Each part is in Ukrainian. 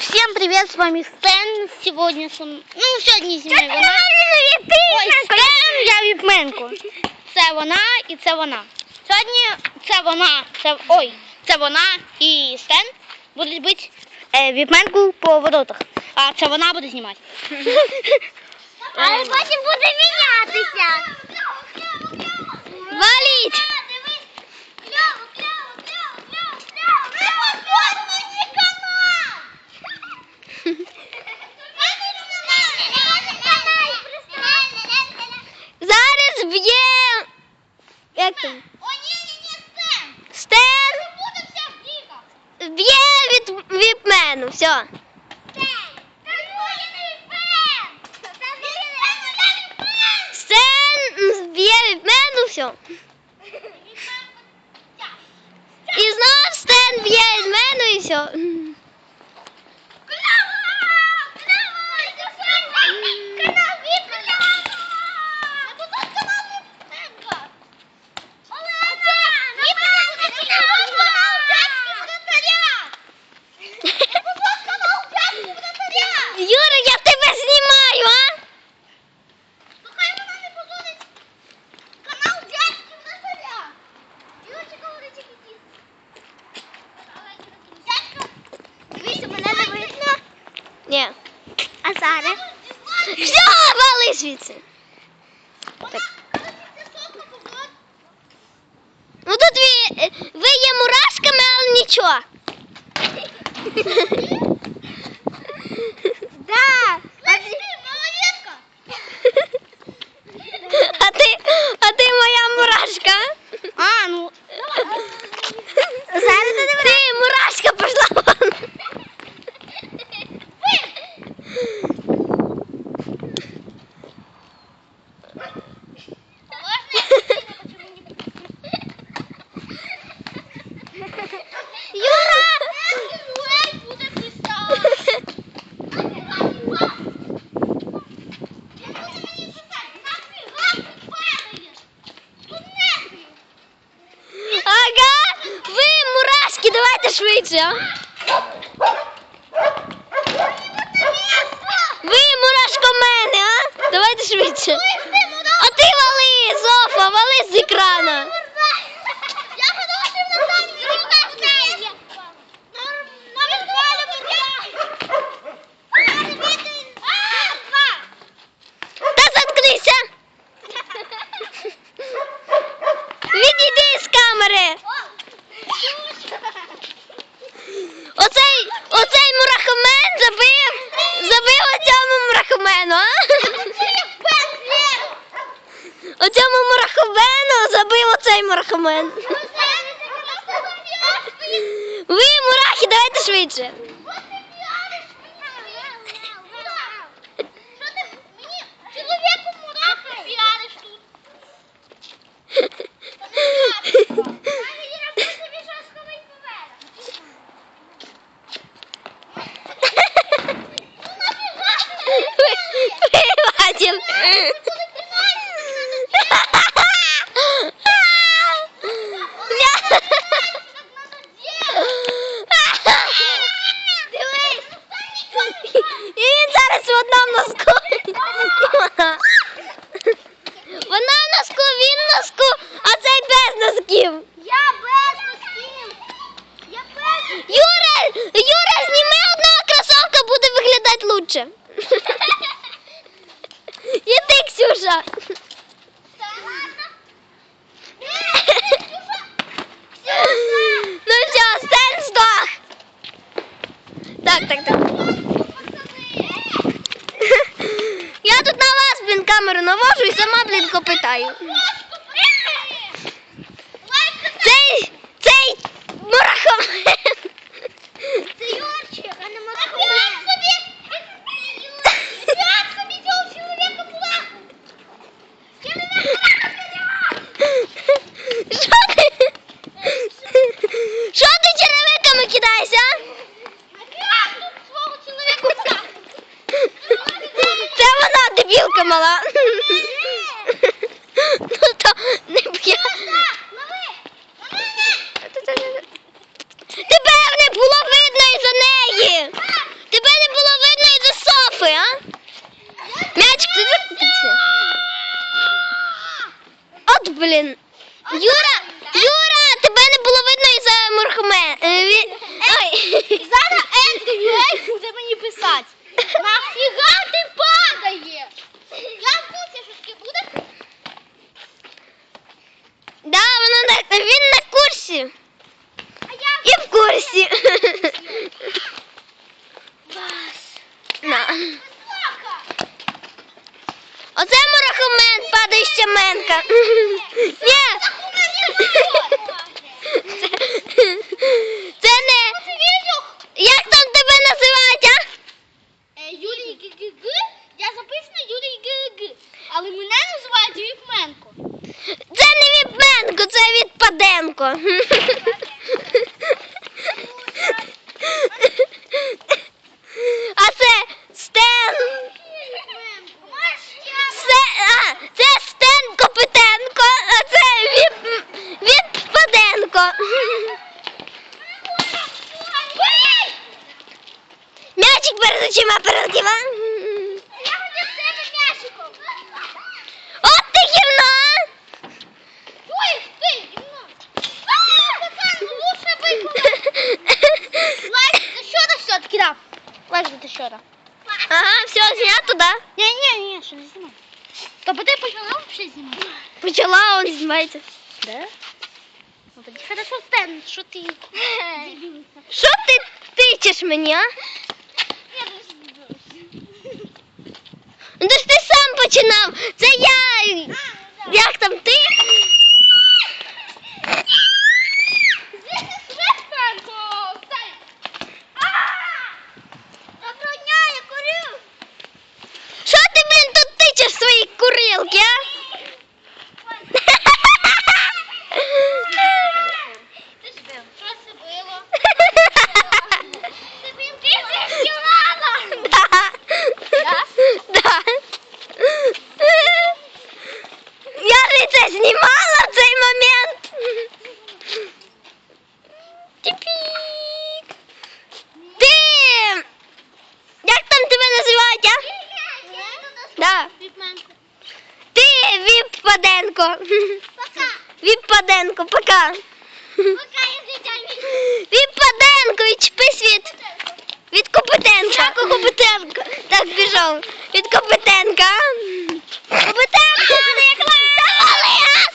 Всем привет, с вами Стэн. Сегодня со м- Ну, сьогодні зі мною вона. Ой, Стен, я Віпменко. Це вона і це вона. Сьогодні це вона, це ой, це вона і Стен будуть бити е, Віпменку по воротах. А це вона буде знімати. Але потім буде мінятися. Валіть! Зараз б'є. Як там? Стен б'є від віпмену. Все. Стен б'є все. І знов Стен б'є мене і все. Юра, я тебе знімаю, а? Дивіться, мене не видно. Ні. А зараз? Все, вали звідси. Так. Ну тут ви, ви є мурашками, але нічого. Да. А ти, а ти моя мурашка. А, ну. Зараз ти Ти мурашка пішла. вон. Юра! Ага, ви мурашки, а. Ви мурашкомени, а? Давайте швидше. А ти вали, Софа, вали з екрана. Мурахомен. Ви, мурахи, давайте швидше. Ви, Вадим. І він зараз в одному носку. Вона в носку, він в носку, а цей без носків. Я без носків. Я без Юра, Юра, зніми одного кросовка, буде виглядати лучше. І ти, Ксюша. Ну все, стань здох. Так, так, так. Я тут на вас, блін, камеру навожу і сама, блін, копитаю. Цей, цей мурахомен. Це Юрчик, а не Як собі? Як собі цього чоловіка плакав? Що ти? Що ти черевиками кидаєшся? свого чоловіка плакав. Це вона дебілка мала. Ну то не б'є. Лови! Тебе не було видно із-за неї. Ти Стенка. Ні. Це, це не. Як там тебе називають, а? Е, Юрій ГГГ. Я записана Юрій ГГ. Але мене називають Віпменко. Це не Віпменко, це Відпаденко. А це Стен. Це, а, це Стен Копитенко, а це Віп, Відпаденко. М'ячик перед очима, перед очима. Лайк за що ти все кидав? Лайк за що то Ага, все, знято, да? Ні, ні, ні, що не знімай. Тобто ти почала взагалі знімати? Почала, он знімається. Да? Ну тоді хорошо, Стен, що ти? Що ти тичеш мені, а? Я дуже. Ну то ж ти сам починав. Це я. Як там ти? Звідси швидко, стай. А! Доброго дня, я курю. Що ти, блін, тут тичеш свої курилки, а? Ти ж бив. Що це було? Ти бив, ти це знімала. Да. Да. Я ж це знімала в цей момент. Тіпік. Ти. Як там тебе називають, а? Да. Віпменко. Ти Віппаденко. Пока. Відпаденко, пока. Пока. Віппаденко, відчепись від, від Копитенка. Копитенко. Так, біжав. Від Копитенка. Копитенко, не клас!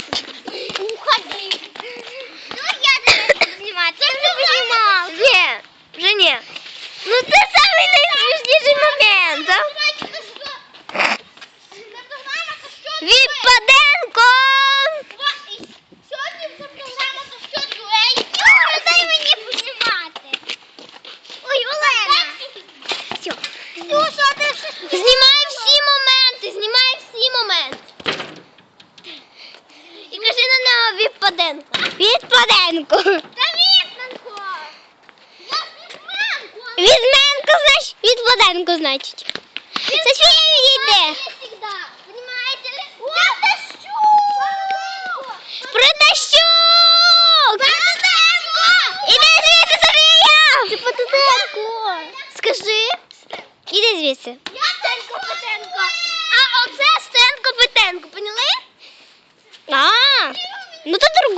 Уходи. Ну, я тебе знімати. Це вже знімав. Ні, вже ні. Ну це самий найсмішніший момент. а? Віппаденко! Сьогодні вже програма за що дуель. Юра, дай мені познімати. Ой, Олена. Всьо. Душа, ти ж... Знімай всі моменти, знімай всі моменти. І кажи на нього Віппаденко. Віппаденко. Та Вітменко. Я. Відменко, значить, Відпаденко, значить. Відійде. всегда. Понимаете? Протащук! Іди звідси, Софія! Скажи. Іди звідси.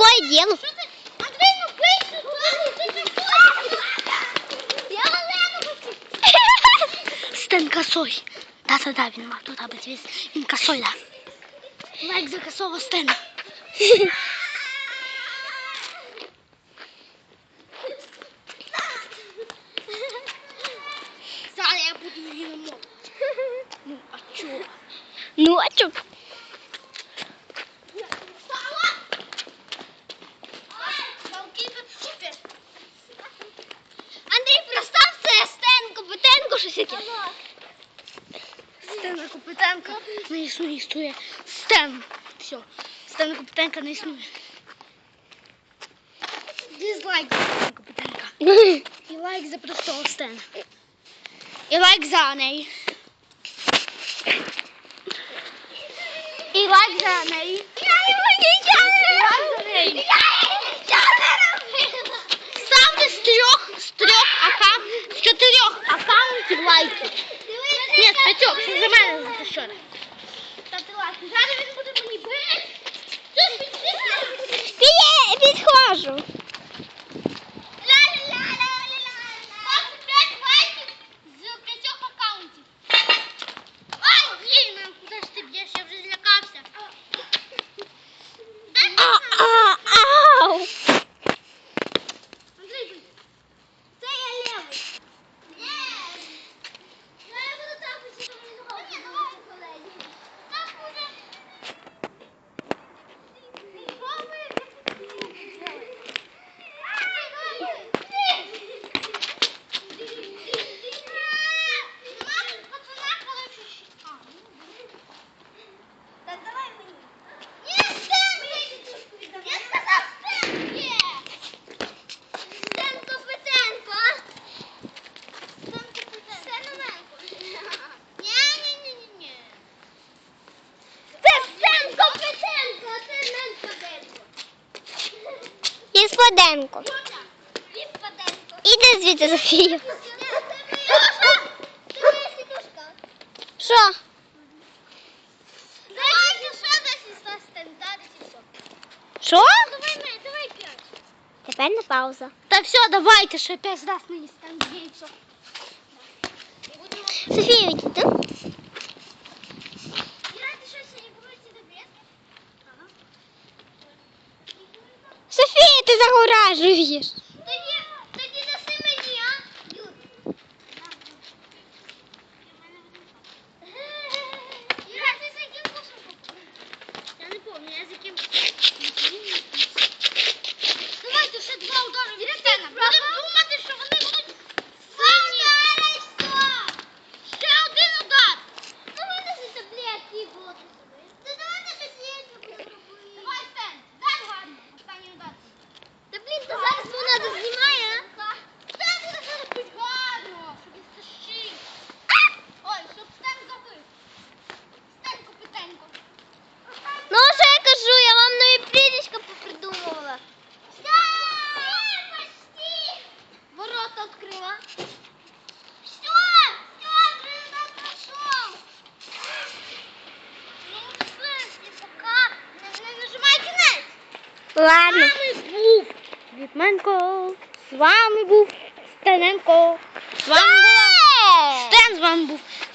Олену хочу. Стен косой. Да-да-да, він мав звіз. Він косой, да. Лайк за косого Стена. Зараз я буду її. Ну, а чого? Ну, а чо? Щось яке. Стена Копитенка не існує, існує Стен. Все. Стена Копитенка не існує. Дизлайк за Стена Копитенка. І лайк за простого Стена. І лайк за неї. І лайк за неї. Я його нічого не І лайк за робила. неї. Я нічого не робила. Ставте з трьох, з трьох аккаунтів, з чотирьох аккаунтів лайки. Ні, з п'ятьох, це за мене за що. Ставте лайки. Зараз він буде мені бити. Ти ж підписуєш? Пі- Підходжу. Ля-ля-ля-ля-ля-ля. Ставте п'ять лайків з п'ятьох аккаунтів. Ай, Єльна, куди ж ти б'єш? Я вже злякався. Дай А, мені а, ау. Андрій, це я левий. Ні. Ну, я буду так, що мені ногу. Ні, давай, колеги. Так буде. Петенко. Іди звідси, Софія. Що? Що? Тепер не пауза. Та все, давайте ще п'ять раз мені стане. Софія, йди. Софія, ти загоражуєш. Тоді даси мені, а? Юр. Юра, ти за яким курсом? Я не помню, я за яким... Давайте ще два удари. Будемо думати,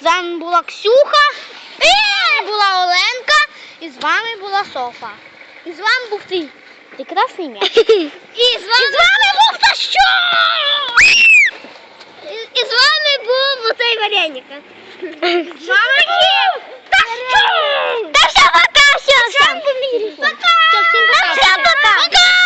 З вами була Ксюха, і з вами була Оленка, і з вами була Софа. І з вами був ти. Прекрасний м'яч. І з вами з вами був та що? І з вами був оцей вареника. З вами був та що? Та що пока, все. Пока! Пока! Пока!